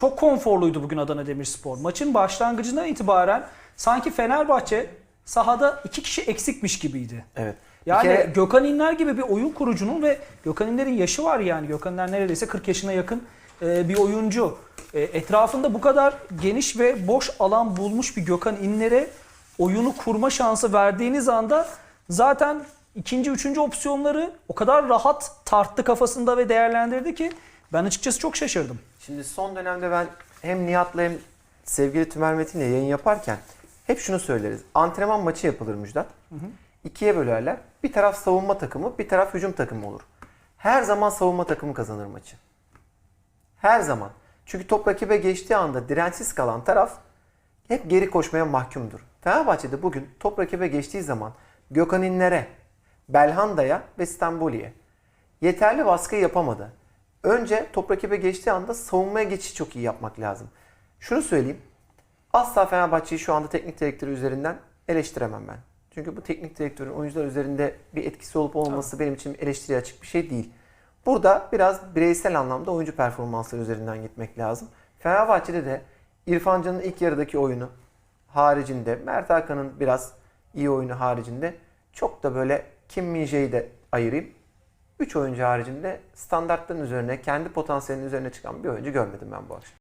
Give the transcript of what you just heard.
Çok konforluydu bugün Adana Demirspor. Maçın başlangıcından itibaren sanki Fenerbahçe sahada iki kişi eksikmiş gibiydi. Evet. Yani kere- Gökhan İnler gibi bir oyun kurucunun ve Gökhan İnler'in yaşı var yani. Gökhan İnler neredeyse 40 yaşına yakın e, bir oyuncu. E, etrafında bu kadar geniş ve boş alan bulmuş bir Gökhan İnler'e oyunu kurma şansı verdiğiniz anda zaten ikinci, üçüncü opsiyonları o kadar rahat tarttı kafasında ve değerlendirdi ki ben açıkçası çok şaşırdım. Şimdi son dönemde ben hem Nihat'la hem sevgili Tümer Metin'le yayın yaparken hep şunu söyleriz. Antrenman maçı yapılır Müjdat. İkiye bölerler. Bir taraf savunma takımı, bir taraf hücum takımı olur. Her zaman savunma takımı kazanır maçı. Her zaman. Çünkü top rakibe geçtiği anda dirençsiz kalan taraf hep geri koşmaya mahkumdur. Fenerbahçe'de bugün top rakibe geçtiği zaman Gökhan İnler'e, Belhanda'ya ve Stamboli'ye yeterli baskı yapamadı. Önce top rakibe geçtiği anda savunmaya geçiş çok iyi yapmak lazım. Şunu söyleyeyim. Asla Fenerbahçe'yi şu anda teknik direktörü üzerinden eleştiremem ben. Çünkü bu teknik direktörün oyuncular üzerinde bir etkisi olup olmaması benim için eleştiriye açık bir şey değil. Burada biraz bireysel anlamda oyuncu performansları üzerinden gitmek lazım. Fenerbahçe'de de İrfan Can'ın ilk yarıdaki oyunu haricinde, Mert Hakan'ın biraz iyi oyunu haricinde çok da böyle Kim Min-jae'yi de ayırayım. 3 oyuncu haricinde standartların üzerine, kendi potansiyelinin üzerine çıkan bir oyuncu görmedim ben bu akşam.